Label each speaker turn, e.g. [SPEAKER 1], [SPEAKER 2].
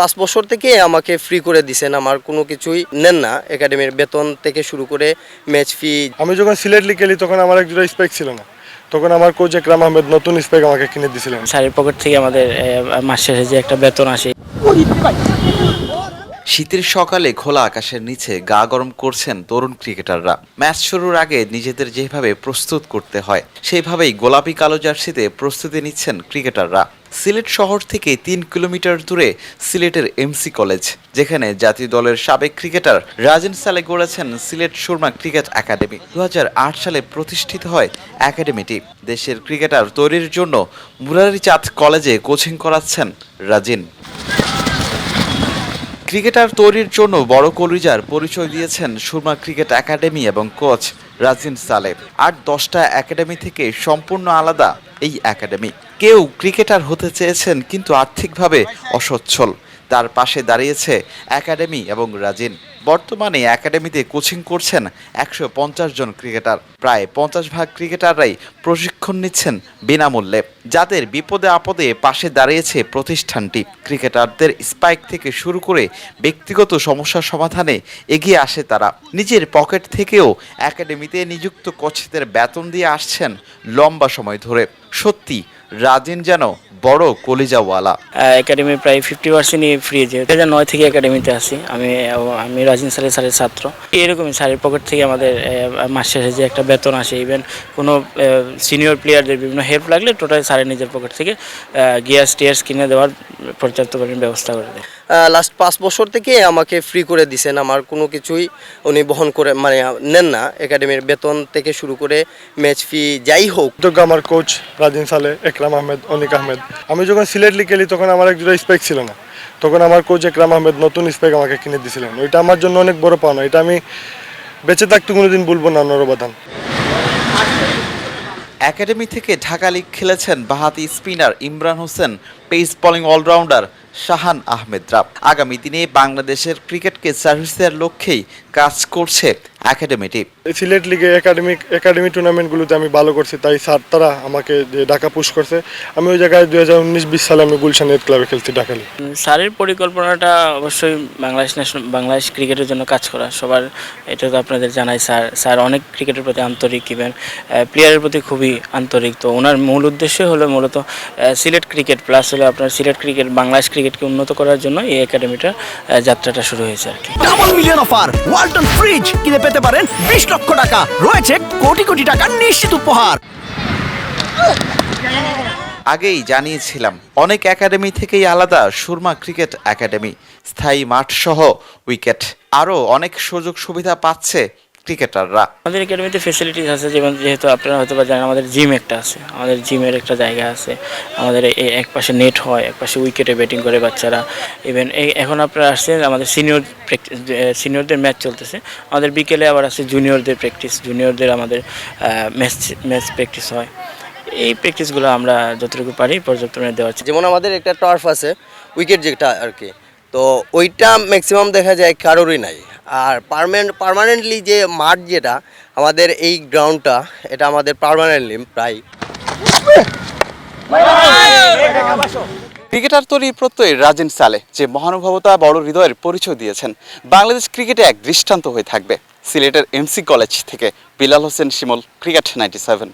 [SPEAKER 1] পাঁচ বছর থেকে আমাকে ফ্রি করে দিছেন আমার কোনো কিছুই নেন না। একাডেমির বেতন থেকে শুরু করে ম্যাচ ফি
[SPEAKER 2] আমি যখন সিলেট লিগ খেলি তখন আমার একজোড়া স্পেক ছিল না। তখন আমার কোচ একরাম আহমেদ নতুন স্পেক আমাকে কিনে দিয়েছিলেন
[SPEAKER 3] শাড়ির পকেট থেকে আমাদের মাস শেষে যে একটা বেতন আসে।
[SPEAKER 4] শীতের সকালে খোলা আকাশের নিচে গা গরম করছেন তরুণ ক্রিকেটাররা। ম্যাচ শুরুর আগে নিজেদের যেভাবে প্রস্তুত করতে হয় সেইভাবেই গোলাপি কালো জার্সিতে প্রস্তুতি নিচ্ছেন ক্রিকেটাররা। সিলেট শহর থেকে তিন কিলোমিটার দূরে সিলেটের এমসি কলেজ, যেখানে জাতীয় দলের সাবেক ক্রিকেটার রাজেন সালে গড়েছেন সিলেট সুরমা ক্রিকেট একাডেমি। দু হাজার আট সালে প্রতিষ্ঠিত হয় একাডেমিটি দেশের ক্রিকেটার তৈরির জন্য মুরারিচাঁদ কলেজে কোচিং করাচ্ছেন রাজিন। ক্রিকেটার তৈরির জন্য বড় কলিজার পরিচয় দিয়েছেন সুরমা ক্রিকেট একাডেমি এবং কোচ রাজিন সালেব আর দশটা একাডেমি থেকে সম্পূর্ণ আলাদা এই একাডেমি। কেউ ক্রিকেটার হতে চেয়েছেন কিন্তু আর্থিকভাবে অসচ্ছল। তার পাশে দাঁড়িয়েছে একাডেমি এবং রাজিন। বর্তমানে একাডেমিতে কোচিং করছেন একশো পঞ্চাশ জন ক্রিকেটার। প্রায় পঞ্চাশ ভাগ ক্রিকেটাররাই প্রশিক্ষণ নিচ্ছেন বিনামূল্যে, যাদের বিপদে আপদে পাশে দাঁড়িয়েছে প্রতিষ্ঠানটি। ক্রিকেটারদের স্পাইক থেকে শুরু করে ব্যক্তিগত সমস্যা সমাধানে এগিয়ে আসে তারা। নিজের পকেট থেকেও একাডেমিতে নিযুক্ত কোচদের বেতন দিয়ে আসছেন লম্বা সময় ধরে। সত্যি রাজিন যেন বড় কলিজাওয়ালা।
[SPEAKER 3] একাডেমি প্রায় ফিফটি পার্সেন্টই ফ্রি যে দু হাজার নয় থেকে একাডেমিতে আসি আমি আমি রাজিন স্যারের স্যারের ছাত্র। এরকমই স্যারের পকেট থেকে আমাদের মাস শেষে যে একটা বেতন আসে ইভেন কোনো সিনিয়র প্লেয়ারদের বিভিন্ন হেল্প লাগলে টোটাল স্যারের নিজের পকেট থেকে গিয়ার্স টিয়ার্স কিনে দেওয়ার পর্যাপ্ত পরিমাণ ব্যবস্থা করে দেয়।
[SPEAKER 1] লাস্ট পাঁচ বছর থেকে আমাকে ফ্রি করে দিছেন। আমার কোনো কিছুই উনি বহন করে মানে নেন না। একাডেমির বেতন থেকে শুরু করে ম্যাচ ফি যাই হোক।
[SPEAKER 2] আমার কোচ রাজিন সালে একরাম আহমেদ, অনিক আহমেদ। আমি যখন সিলেট লিগ খেলি, তখন আমার একজোড়া স্পেক ছিল না। তখন আমার কোচ একরাম আহমেদ নতুন স্পেক আমাকে কিনে দিয়েছিলেন ওইটা আমার জন্য অনেক বড় পাওনা। এটা আমি বেঁচে থাকতে কোনোদিন বলব না নরবাদান
[SPEAKER 4] একাডেমি থেকে ঢাকা লিগ খেলেছেন বাহাতি spinner Imran Hossain pace bowling allrounder Shahan আহমেদরা আগামী দিনে বাংলাদেশের ক্রিকেটকে সার্ভিস দেওয়ার লক্ষ্যেই কাজ করছে একাডেমিটি
[SPEAKER 2] সিলেট লিগে একাডেমিক একাডেমি টুর্নামেন্টগুলোতে আমি ভালো করছি তাই স্যার তারা আমাকে যে ঢাকা পুশ করছে আমি ওই জায়গায় দু হাজার উনিশ বিশ সালে আমি গুলশান এর ক্লাবে খেলছি ঢাকা লিগ
[SPEAKER 3] স্যারের পরিকল্পনাটা অবশ্যই বাংলাদেশ ন্যাশনাল বাংলাদেশ ক্রিকেটের জন্য কাজ করা সবার এটা তো আপনাদের জানাই স্যার স্যার অনেক ক্রিকেটের প্রতি আন্তরিক ইভেন প্লেয়ারের প্রতি খুবই আন্তরিক তো ওনার মূল উদ্দেশ্য হলো মূলত সিলেট ক্রিকেট প্লাস হলো আপনার সিলেট ক্রিকেট বাংলাদেশ ক্রিকেটকে উন্নত করার জন্য এই একাডেমিটা যাত্রাটা শুরু হয়েছে আর কি।
[SPEAKER 5] Double million offer Walton fridge কিনে পেতে পারেন বিশ লক্ষ টাকা। রয়েছে কোটি কোটি টাকার নিশ্চিত উপহার।
[SPEAKER 4] আগেই জানিয়েছিলাম, অনেক একাডেমি থেকেই আলাদা সুরমা ক্রিকেট একাডেমি। স্থায়ী মাঠ সহ উইকেট। আরও অনেক সুযোগ সুবিধা পাচ্ছে ক্রিকেটাররা।
[SPEAKER 3] আমাদের একাডেমিতে ফেসিলিটিস আছে যেমন যেহেতু আপনারা হয়তো বা জানেন আমাদের জিম একটা আছে। আমাদের জিমের একটা জায়গা আছে। আমাদের এই এক পাশে নেট হয় এক পাশে উইকেটে ব্যাটিং করে বাচ্চারা। ইভেন এখন আপনারা আসছেন আমাদের সিনিয়র প্র্যাকটিস সিনিয়রদের ম্যাচ চলতেছে। আমাদের বিকেলে আবার আছে জুনিয়রদের প্র্যাকটিস জুনিয়রদের আমাদের ম্যাচ ম্যাচ প্র্যাকটিস হয়। এই প্র্যাকটিসগুলো আমরা যতটুকু পারি পর্যাপ্ত পরিমাণে দেওয়ার চেষ্টা
[SPEAKER 1] যেমন আমাদের একটা টার্ফ আছে উইকেট যেটা আর কি। তো ওইটা ম্যাক্সিমাম দেখা যায় কারোরই নাই। আর পারমানেন্ট পার্মানেন্টলি যে মাঠ যেটা, আমাদের এই গ্রাউন্ডটা এটা আমাদের পার্মানেন্টলি প্রায়।
[SPEAKER 4] ক্রিকেটার তৈরির প্রত্যয় রাজেন সালে, যে মহানুভবতা বড় হৃদয়ের পরিচয় দিয়েছেন। বাংলাদেশ ক্রিকেটে এক দৃষ্টান্ত হয়ে থাকবে। সিলেটের এমসি কলেজ থেকে Bilal Hossain Shimul, cricket ninety seven.